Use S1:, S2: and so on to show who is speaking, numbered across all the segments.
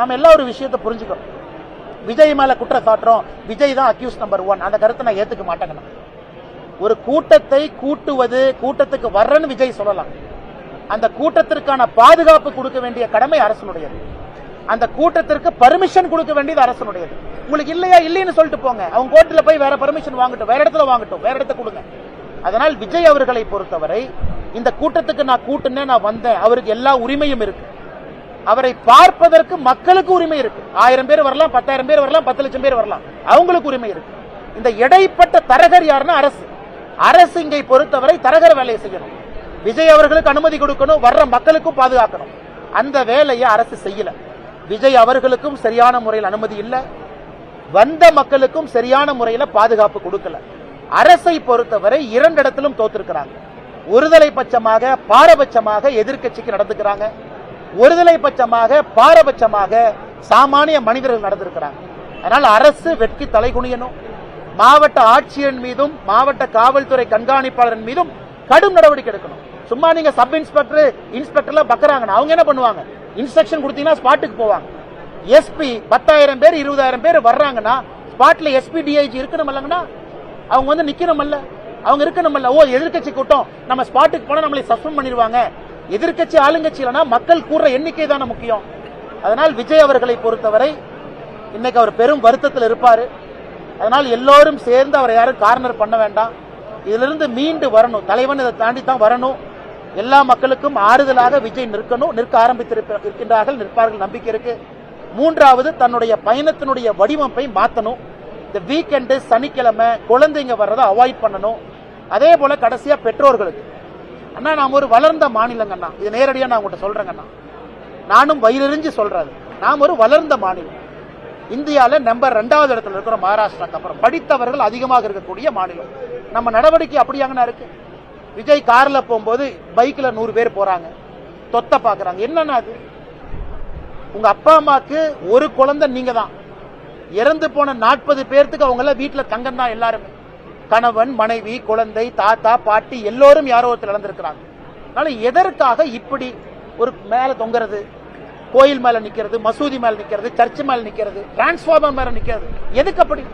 S1: நாம எல்லா ஒரு விஷயத்தை புரிஞ்சுக்கணும். விஜய் மேல குற்றம் சாட்டுறோம். விஜய் தான் அக்யூஸ் நம்பர் ஒன் அந்த கருத்தை நான் ஏத்துக்க மாட்டேங்கண்ணா. ஒரு கூட்டத்தை கூட்டுவது கூட்டத்துக்கு வர்றன்னு விஜய் சொல்லலாம். அந்த கூட்டத்திற்கான பாதுகாப்பு கொடுக்க வேண்டிய கடமை அரசனுடையது. அந்த கூட்டத்திற்கு பர்மிஷன் கொடுக்க வேண்டியது அரசனுடையது. உங்களுக்கு இல்லையா இல்லைன்னு சொல்லிட்டு போங்க. அவங்க கோர்ட்டில் போய் வேற பர்மிஷன் வாங்கட்டும். வேற இடத்துல வாங்கட்டும். வேற இடத்த கொடுங்க. அதனால் விஜய் அவர்களை பொறுத்தவரை இந்த கூட்டத்துக்கு நான் கூட்டுனே நான் வந்தேன். அவருக்கு எல்லா உரிமையும் இருக்கு. அவரை பார்ப்பதற்கு மக்களுக்கு உரிமை இருக்கு. ஆயிரம் பேர் வரலாம் பத்தாயிரம் பேர் வரலாம் பத்து லட்சம் பேர் வரலாம். அவங்களுக்கு உரிமை இருக்கு. இந்த இடைப்பட்ட தரகர் யாருன்னா அரசு. அரசு இங்கே பொறுத்தவரை தரகர் வேலையை செய்யணும். விஜய் அவர்களுக்கு அனுமதி கொடுக்கணும் வர்ற மக்களுக்கும் பாதுகாக்கணும். அந்த வேலையை அரசு செய்யல. விஜய் அவர்களுக்கும் சரியான முறையில் அனுமதி இல்லை. வந்த மக்களுக்கும் சரியான முறையில் பாதுகாப்பு கொடுக்கல. அரசை பொறுத்தவரை இரண்டு இடத்திலும் தோத்திருக்கிறாங்க. ஒருதலை பட்சமாக பாரபட்சமாக எதிர்க்கட்சிக்கு நடந்துக்கிறாங்க. ஒருதலை பட்சமாக பாரபட்சமாக சாமானிய மனிதர்கள் நடந்திருக்கிறாங்க. அதனால் அரசு வெட்கி தலைகுனியணும் மாவட்ட ஆட்சியர் மீதும் மாவட்ட காவல்துறை கண்காணிப்பாளரின் மீதும் கடும் நடவடிக்கை எடுக்கணும். சும்மா நீங்க சப் இன்ஸ்பெக்டர் இன்ஸ்பெக்டர்ல பக்கறாங்க அவங்க என்ன பண்ணுவாங்க? இன்ஸ்ட்ரக்ஷன் கொடுத்தீங்கன்னா ஸ்பாட்டுக்கு போவாங்க. எஸ்பி பத்தாயிரம் பேர் இருபதாயிரம் பேர் வர்றாங்கன்னா ஸ்பாட்ல எஸ்பி டிஐஜி இருக்கணுமல்லங்கண்ணா? அவங்க வந்து நிக்கணுமல்ல. அவங்க இருக்கணுமல்ல. ஓ எதிர்கட்சி கூட்டம். நம்ம ஸ்பாட்டுக்கு போனா நம்மளை சஸ்பெண்ட் பண்ணிடுவாங்க. எதிர்க்கட்சி ஆளுங்கட்சியிலனா மக்கள் கூடுற எண்ணிக்கை தானே முக்கியம். அதனால் விஜய் அவர்களை பொறுத்தவரை இன்னைக்கு அவர் பெரும் வருத்தத்தில் இருப்பாரு. அதனால் எல்லோரும் சேர்ந்து அவரை யாரும் கார்னர் பண்ண வேண்டாம். இதிலிருந்து மீண்டு வரணும். தலைவன் இதை தாண்டி தான் வரணும். எல்லா மக்களுக்கும் ஆறுதலாக விஜய் நிற்கணும். நிற்க ஆரம்பித்திருக்கின்றார்கள் நிற்பார்கள். நம்பிக்கை இருக்கு. மூன்றாவது தன்னுடைய பயணத்தினுடைய வடிவமைப்பை மாத்தணும். இந்த வீக்கெண்டு சனிக்கிழமை குழந்தைங்க வர்றதை அவாய்ட் பண்ணணும். அதே போல கடைசியா பெற்றோர்களுக்கு. அண்ணா நாம் ஒரு வளர்ந்த மாநிலங்கண்ணா இது நேரடியாக நான் உங்கள்கிட்ட சொல்கிறேங்கண்ணா நானும் வயிறறிஞ்சு சொல்கிறது நாம் ஒரு வளர்ந்த மாநிலம். இந்தியாவில் நம்பர் ரெண்டாவது இடத்துல இருக்கிற மகாராஷ்டிராக்கு அப்புறம் படித்தவர்கள் அதிகமாக இருக்கக்கூடிய மாநிலம். நம்ம நடவடிக்கை அப்படியாங்கண்ணா இருக்கு. விஜய் காரில் போகும்போது பைக்கில் நூறு பேர் போகிறாங்க தொத்த பார்க்குறாங்க என்னன்னா அது? உங்கள் அப்பா அம்மாவுக்கு ஒரு குழந்தை நீங்கள் தான் இறந்து போன நாற்பது பேர்த்துக்கு அவங்களாம் வீட்டில் தங்கம் தான் எல்லாருமே. கணவன் மனைவி குழந்தை தாத்தா பாட்டி எல்லோரும் யாரோ ஒருத்தர் இழந்திருக்கிறாங்க. அதனால எதற்காக இப்படி ஒரு மேல தொங்குறது? கோயில் மேல நிக்கிறது மசூதி மேல நிக்கிறது சர்ச் மேல நிக்கிறது டிரான்ஸ்பார்மர் மேல நிக்கிறது. எதுக்கு அப்படி?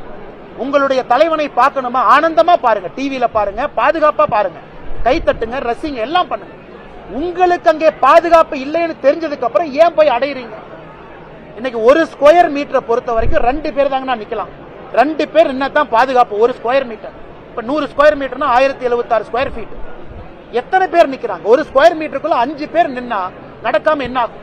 S1: உங்களுடைய தலைவனை பார்க்கணுமா? ஆனந்தமா பாருங்க. டிவியில பாருங்க. பாதுகாப்பா பாருங்க. கை தட்டுங்க ரசிங்க எல்லாம் பண்ணுங்க. உங்களுக்கு அங்கே பாதுகாப்பு இல்லைன்னு தெரிஞ்சதுக்கு அப்புறம் ஏன் போய் அடையிறீங்க? இன்னைக்கு ஒரு ஸ்கொயர் மீட்டரை பொறுத்த வரைக்கும் ரெண்டு பேர் தாங்கண்ணா நிக்கலாம். ரெண்டு பேர் என்னத்தான் பாதுகாப்பு. ஒரு ஸ்கொயர் மீட்டர் இப்ப நூறு ஸ்கொயர் மீட்டர்னா ஆயிரத்தி எழுபத்தாறு ஸ்கொயர் ஃபீட் எத்தனை பேர் நிக்கிறாங்க? ஒரு ஸ்கொயர் மீட்டருக்குள்ள அஞ்சு பேர் நின்னா நடக்காம என்ன ஆகும்